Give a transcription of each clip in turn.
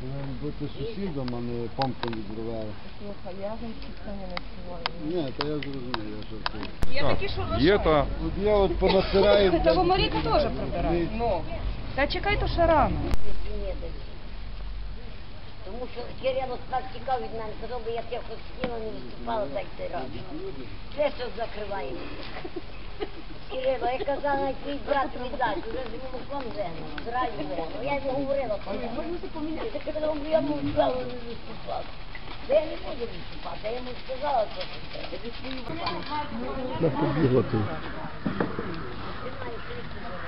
Повинен бути сусідом, а не помпом відриває. Слухай, я за не. Ні, та я зрозумів, я жартую. Є такі, що Є та. От я от понасираю. Та бо теж прибирає. Ну. Та чекай, то ще рано. Тому що Кирило так тікав від мене, казав би, я тебе хотіла, не виступала так ти раз. Все, що закриваємо. Кирило, я казала, твій брат віддасть, вже з ним ком вигнав. Я йому говорила, можна поміняти, я казала, «Ну, я мовчала, не виступав. Та я не буду виступати, я йому сказала, що це. побігла ти.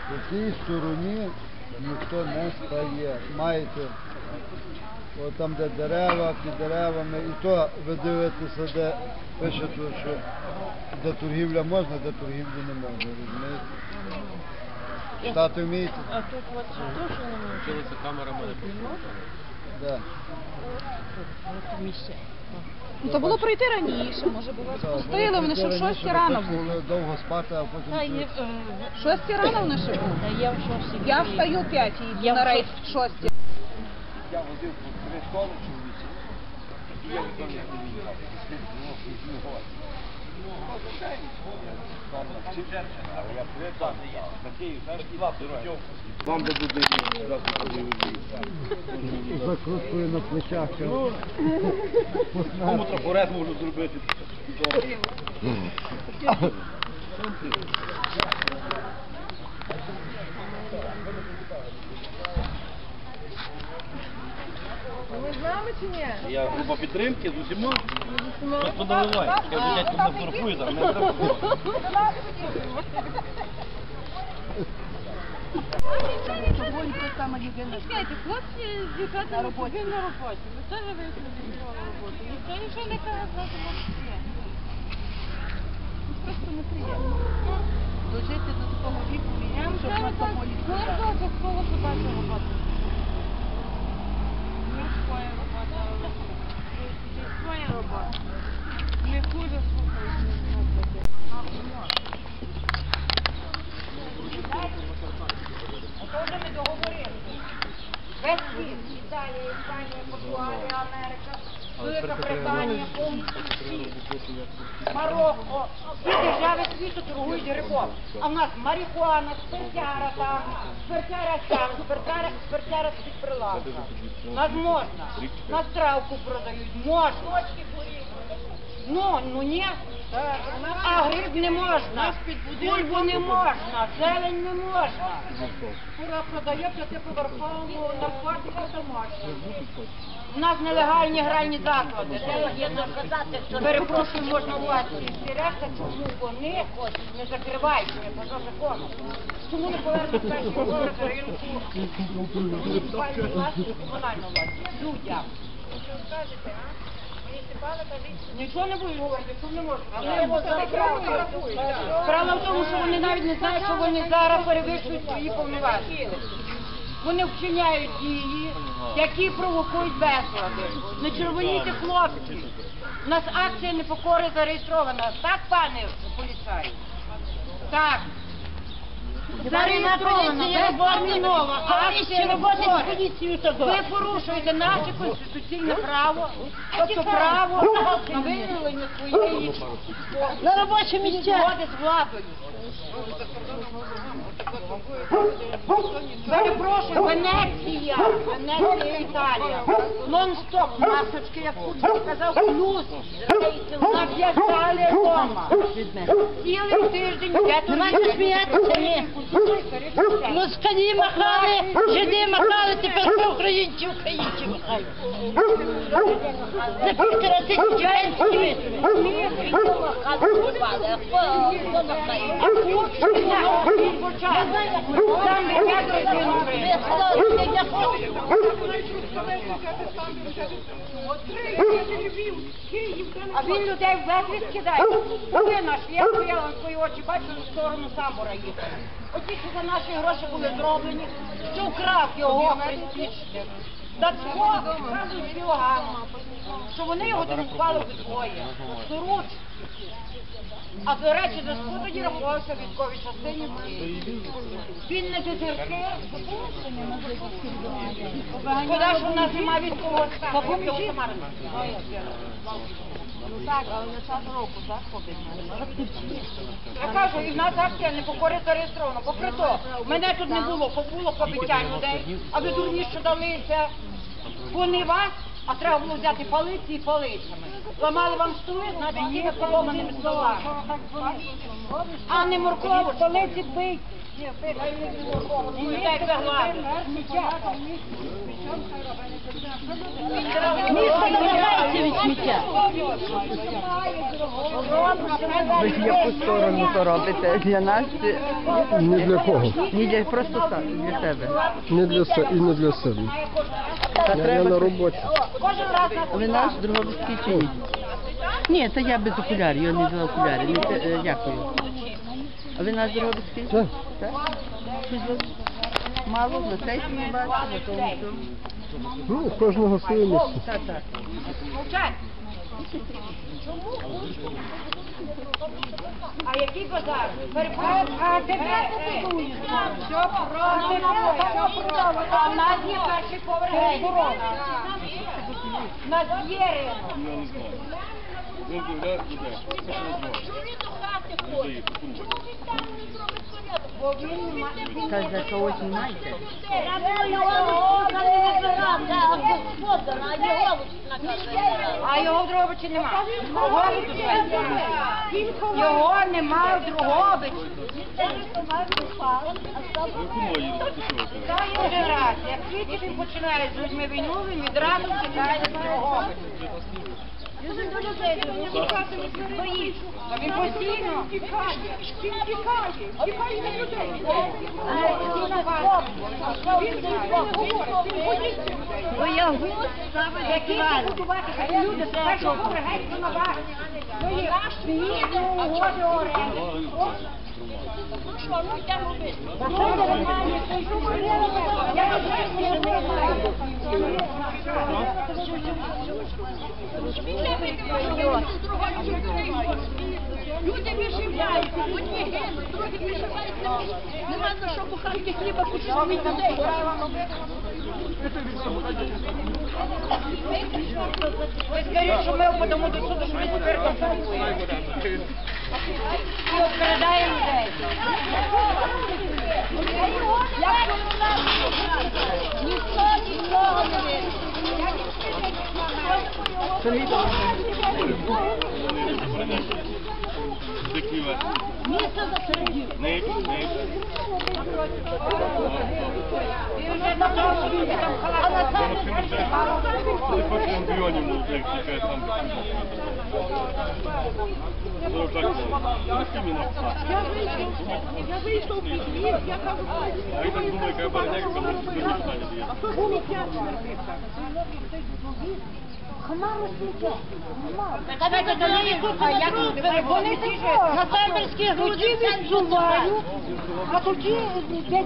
По цій стороні ніхто не стає. Маєте, от там, де дерева, під деревами, і то ви дивитеся, де пише що де торгівля можна, де торгівлі не можна, розумієте? Стати вмієте? А тут от дуже Вчилися камера мене Да. Ну, то було прийти раніше, може би вас пустили, вони ще в шостій рано були. довго спати, а потім... тут. В шостій рано вони ще були. Я в шості. Я встаю в п'ятій, Я на в рейс в шостій. Я водив по три школи чоловічі. І я ніхто не поміняв. Вам де буде закруткою на плечах. Кому трафарет можу зробити? Ви з нами чи ні? Я група підтримки з усіма. Хто доливає? Я вже дядько не фотографую, так не треба. Чекайте, хлопці з дівчата на роботі. на роботі. Ви теж вийшли на роботу. Ніхто нічого не каже, зразу мовчки. Просто неприємно. Дожити до такого віку війням, щоб на тобою Кожного частково шукати роботу. А в нас марихуана, спиртяра там, спиртяра там, спиртяра, спиртяра під прилавка. Нас можна. Нас травку продають, можна. Ну, ну ні. А гриб не можна, бульбу не можна, зелень не можна. Кура продає п'ятиповерховому наркотику, можна. У нас нелегальні гральні заклади. Перепрошую, можна у вас всі решта, чому вони не закриваються, не поза законом. Чому не повернуть перші поверх ринку муніципальної власності, комунальної власності? Людям. Нічого не будуть говорити, що не можна. Справа в тому, що вони навіть не знають, що вони зараз перевищують свої повноваження. Вони вчиняють дії, які провокують безлади. Не червоніте хлопці. У нас акція непокори зареєстрована. Так, пане поліцай? Так. Зареєстрована, безтермінова акція непокори. Ви порушуєте наше конституційне право, тобто право на виявлення своєї На робочі місця. згоди з владою. Перепрошую, Венеція, Венеція, Італія. Нон-стоп, масочки, як Путін казав, плюс. Нав'язали вдома. Цілий тиждень, де тут сміятися, ні. Ну, скані махали, жиди махали, тепер що українці, українці махають. За півтора тисячі А він людей в безвість кидає. Ти наш, я стояла на свої очі, бачила в сторону Самбора їхати. Оті, що за наші гроші були зроблені, що вкрав його престижник. цього кажуть, Філоган. що вони його демонтували в своє. А до речі, Дашко тоді рахувався військовій частині. Він не дезертир. Шкода, що в нас немає військового стану. Ну так, але на час року, так, ходить? Я кажу, і в нас акція непокори зареєстрована. Попри то, мене тут не було, побуло побиття людей, а ви дурні, що далися. Вони вас, а треба було взяти палиці і палицями. Ламали вам столи, значить, якими поломаними столами. А не моркову, палиці бить. Ну, так загладить. Ви ж яку сторону то робите? Для нас чи Ні для кого. ні для просто сам для себе. Не для се і не для себе. Та Я, я треба на роботі. Ви наш Дрогобицький чи ні? Ні, це я без окулярів, я не за окулярів. Не те- е, дякую. А ви наш Дрогобицький? Так. Так? Щось ви мало, на цей не бачу, на тому цьому. Ну, у кожного своє місце. Так, так. А який базар? Перепрошую. А тебе Все продано. А в нас є перший поверх ресторана. У нас є ринок. Бо він не має. Та за когось знімаєте? А його в Дрогобичі нема. Його нема в Дрогобичі. Та й один раз. Як тільки він починає з людьми війну, він відразу втікає до Дрогобича. Та він постійно. Які будувати? Люди, з першого поверху на вас. Ну, є. Ні, ну, угоди оренди. Люди виживають, одні гинуть, другі виживають, нема за що буханки хліба купити людей. Ви скажіть, що ми подамо до суду, що ми тепер контролюємо. І обкрадаємо людей. Ніхто нікого не вирішить. Місто засередів. І вже на тому світі там А на халат. це мільйонів молодих тільки там. Ну так, іменно. Я вийшов в підвіз, я кажу, А я так думаю, яка барняка, коли собі ніхто не дає. Та ви додали А як люди Вони на фермерські груді відзувають. а тоді де?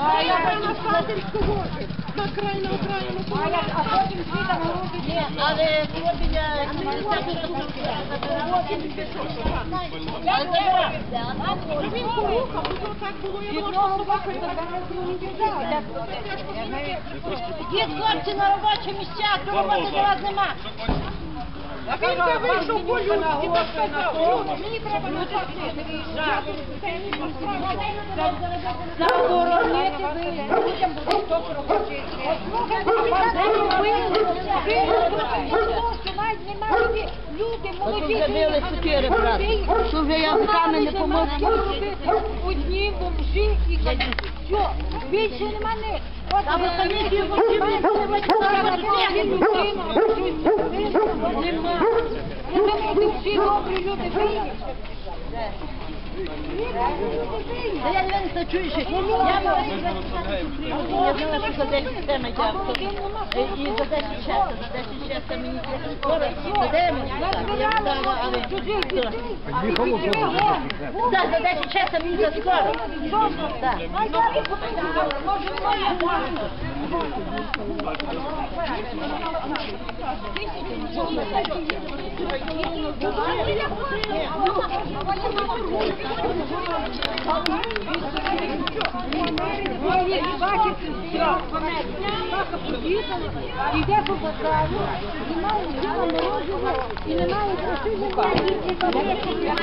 А я на Садівську возить, на край на Україну. А як, а потім світом груди Ні, але це біля Він порухав, то так було, я можу собаку Є хлопці на робочі місця, то роботи зараз нема. Він би вийшов по мені людськи, на сказав, мені треба на не виїжджати. ви. Люди молоді, люди, брат. Що вже я руками не поможу. Одні бомжі і все. Більше нема них. А ви самі ті бомжі, ви не Нема. Я думаю, всі добрі люди виїхали. Та я не знаю, чуєш, я я знала, що за 10 система йде авто. І за 10 чесно, за 10 чесно мені скоро. За 9 мені так, я вдала, але... Так, за 10 чесно мені за скоро. Так.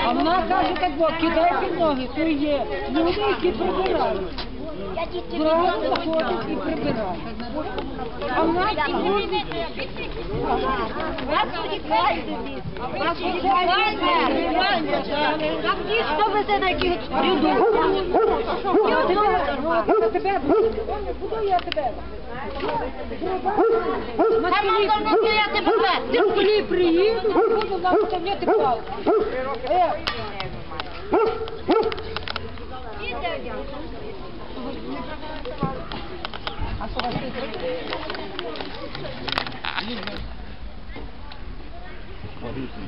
А вона каже так, бо кидай ноги, то є люди, які прибирають. Зразу заходять і прибирають. А в нас Там ті, хто везе на яких тебе буду. Я тебе. Там можна стояти без Ти в полі приїду, буду вам вставляти палку. Е, Особисто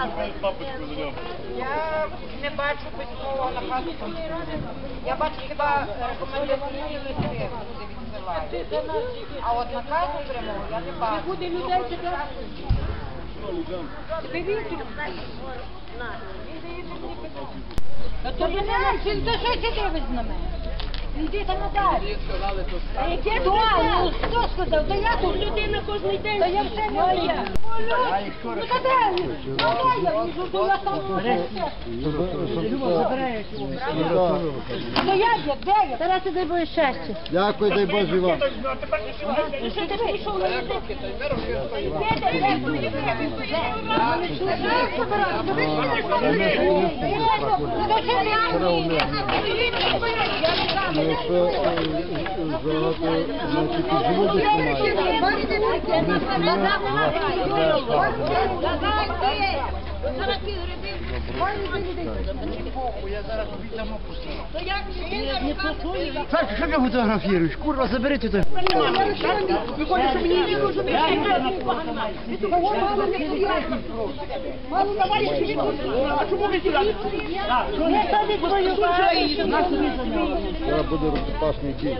Я не бачу письмового наказу. Я бачу хіба рекомендаційні листи куди відсилають. А от наказу прямого я не бачу. Буде людей То мене то що ти дивись на мене? Іди там надалі. Яке то? Ну хто сказав? Та я тут людина кожен день. Та я все моя. Ну та де? він? Ну я? Він ж я там. Ну я є, де я? Тарас, дай Боже щастя. Дякую, дай Боже вам. Що ти прийшов на язик? Де, де, де? Ну, якщо е, е, багато, значить, і желудочку мають. Так, що ти фотографіруєш? Курва, заберіть це. Зараз буде рукопашний бій.